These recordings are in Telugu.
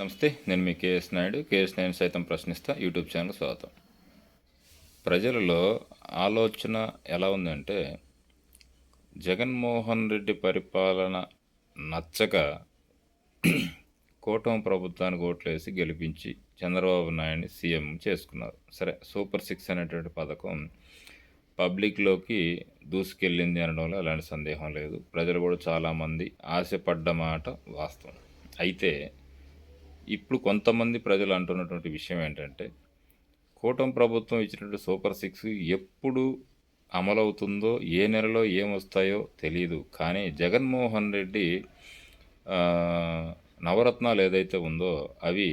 నమస్తే నేను మీ K S Naidu. K S Naidu సైతం ప్రశ్నిస్తా. యూట్యూబ్ ఛానల్ స్వాగతం. ప్రజలలో ఆలోచన ఎలా ఉందంటే జగన్మోహన్ రెడ్డి పరిపాలన నచ్చక కూటమి ప్రభుత్వానికి ఓట్లేసి గెలిపించి చంద్రబాబు నాయుడిని సీఎం చేసుకున్నారు. సరే సూపర్ సిక్స్ అనేటువంటి పథకం పబ్లిక్లోకి దూసుకెళ్ళింది అనడంలో ఎలాంటి సందేహం లేదు. ప్రజలు కూడా చాలామంది ఆశపడ్డ మాట వాస్తవం. అయితే ఇప్పుడు కొంతమంది ప్రజలు అంటున్నటువంటి విషయం ఏంటంటే కూటమి ప్రభుత్వం ఇచ్చినటువంటి సూపర్ సిక్స్ ఎప్పుడు అమలవుతుందో ఏ నెలలో ఏమొస్తాయో తెలియదు కానీ జగన్మోహన్ రెడ్డి నవరత్నాలు ఏదైతే ఉందో అవి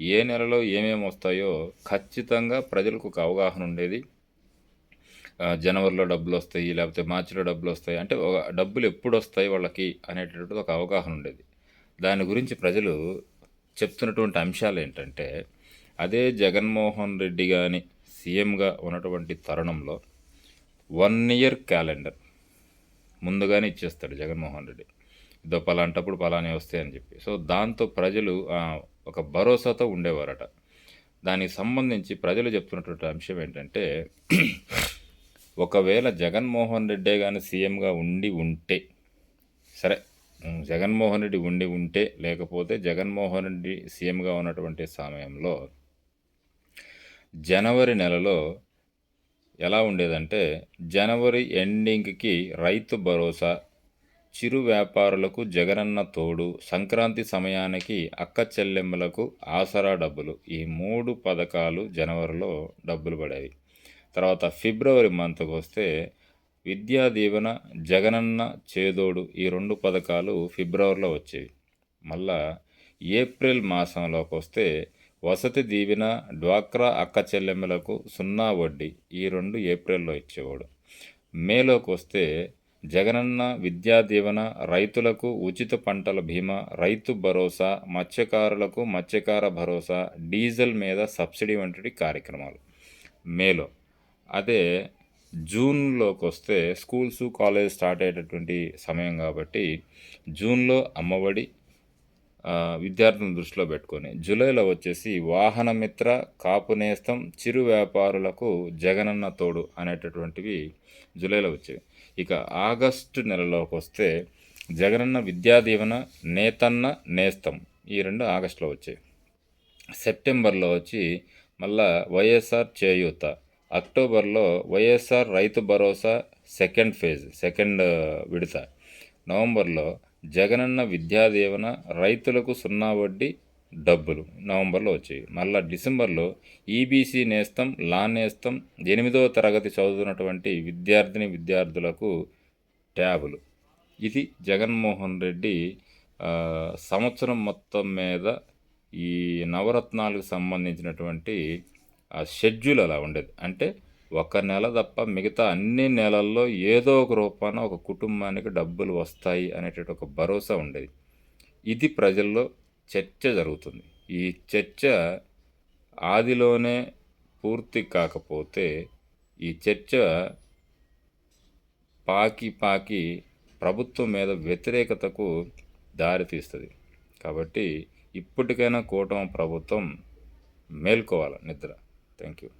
ఏ నెలలో ఏమేమి వస్తాయో ఖచ్చితంగా ప్రజలకు ఒక అవగాహన ఉండేది. జనవరిలో డబ్బులు వస్తాయి లేకపోతే మార్చిలో డబ్బులు వస్తాయి అంటే డబ్బులు ఎప్పుడు వస్తాయి వాళ్ళకి అనేటటువంటి ఒక అవగాహన ఉండేది. దాని గురించి ప్రజలు చెప్తున్నటువంటి అంశాలు ఏంటంటే అదే జగన్మోహన్ రెడ్డి కానీ సీఎంగా ఉన్నటువంటి తరుణంలో వన్ ఇయర్ క్యాలెండర్ ముందుగానే ఇచ్చేస్తాడు జగన్మోహన్ రెడ్డి. ఇదో పలాంటప్పుడు పలానే వస్తాయని చెప్పి. సో దాంతో ప్రజలు ఒక భరోసాతో ఉండేవారట. దానికి సంబంధించి ప్రజలు చెప్తున్నటువంటి అంశం ఏంటంటే ఒకవేళ జగన్మోహన్ రెడ్డే కానీ సీఎంగా ఉండి ఉంటే సరే జగన్మోహన్ రెడ్డి ఉండి ఉంటే లేకపోతే జగన్మోహన్ రెడ్డి సీఎంగా ఉన్నటువంటి సమయంలో జనవరి నెలలో ఎలా ఉండేదంటే జనవరి ఎండింగ్కి రైతు భరోసా చిరు వ్యాపారులకు జగనన్న తోడు సంక్రాంతి సమయానికి అక్క చెల్లెమ్మలకు ఆసరా డబ్బులు ఈ మూడు పథకాలు జనవరిలో డబ్బులు పడేవి. తర్వాత ఫిబ్రవరి మంత్కి వస్తే విద్యా దీవెన జగనన్న చేదోడు ఈ రెండు పథకాలు ఫిబ్రవరిలో వచ్చేవి. మళ్ళా ఏప్రిల్ మాసంలోకి వస్తే వసతి దీవెన డ్వాక్రా అక్క చెల్లెమ్మలకు సున్నా వడ్డీ ఈ రెండు ఏప్రిల్లో ఇచ్చేవాడు. మేలోకి వస్తే జగనన్న విద్యా దీవెన రైతులకు ఉచిత పంటల బీమా రైతు భరోసా మత్స్యకారులకు మత్స్యకార భరోసా డీజిల్ మీద సబ్సిడీ వంటి కార్యక్రమాలు. మేలో. అదే జూన్లోకి వస్తే స్కూల్స్ కాలేజ్ స్టార్ట్ అయ్యేటటువంటి సమయం కాబట్టి జూన్లో అమ్మఒడి విద్యార్థులను దృష్టిలో పెట్టుకొని. జూలైలో వచ్చేసి వాహన మిత్ర కాపు నేస్తం చిరు వ్యాపారులకు జగనన్న తోడు అనేటటువంటివి జూలైలో వచ్చేవి. ఇక ఆగస్టు నెలలోకి వస్తే జగనన్న విద్యా దీవెన నేతన్న నేస్తం ఈ రెండు ఆగస్టులో వచ్చాయి సెప్టెంబర్లో వచ్చి మళ్ళా వైఎస్ఆర్ చేయూత అక్టోబర్లో YSR Rythu Bharosa second phase second విడత. నవంబర్లో జగనన్న విద్యాదీవన రైతులకు సున్నా వడ్డీ డబ్బులు నవంబర్లో వచ్చాయి. మళ్ళీ డిసెంబర్లో ఈబీసీ నేస్తం లా నేస్తం ఎనిమిదవ తరగతి చదువుతున్నటువంటి విద్యార్థిని విద్యార్థులకు ట్యాబులు. ఇది జగన్మోహన్ రెడ్డి సంవత్సరం మొత్తం మీద ఈ నవరత్నాలకు సంబంధించినటువంటి ఆ షెడ్యూల్ అలా ఉండేది. అంటే ఒక నెల తప్ప మిగతా అన్ని నెలల్లో ఏదో ఒక రూపాన ఒక కుటుంబానికి డబ్బులు వస్తాయి అనేటటువంటి ఒక భరోసా ఉండేది. ఇది ప్రజల్లో చర్చ జరుగుతుంది. ఈ చర్చ ఆదిలోనే పూర్తి కాకపోతే ఈ చర్చ పాకి పాకి ప్రభుత్వం మీద వ్యతిరేకతకు దారితీస్తుంది కాబట్టి ఇప్పటికైనా కూటమి ప్రభుత్వం మేల్కోవాలి నిద్ర. Thank you.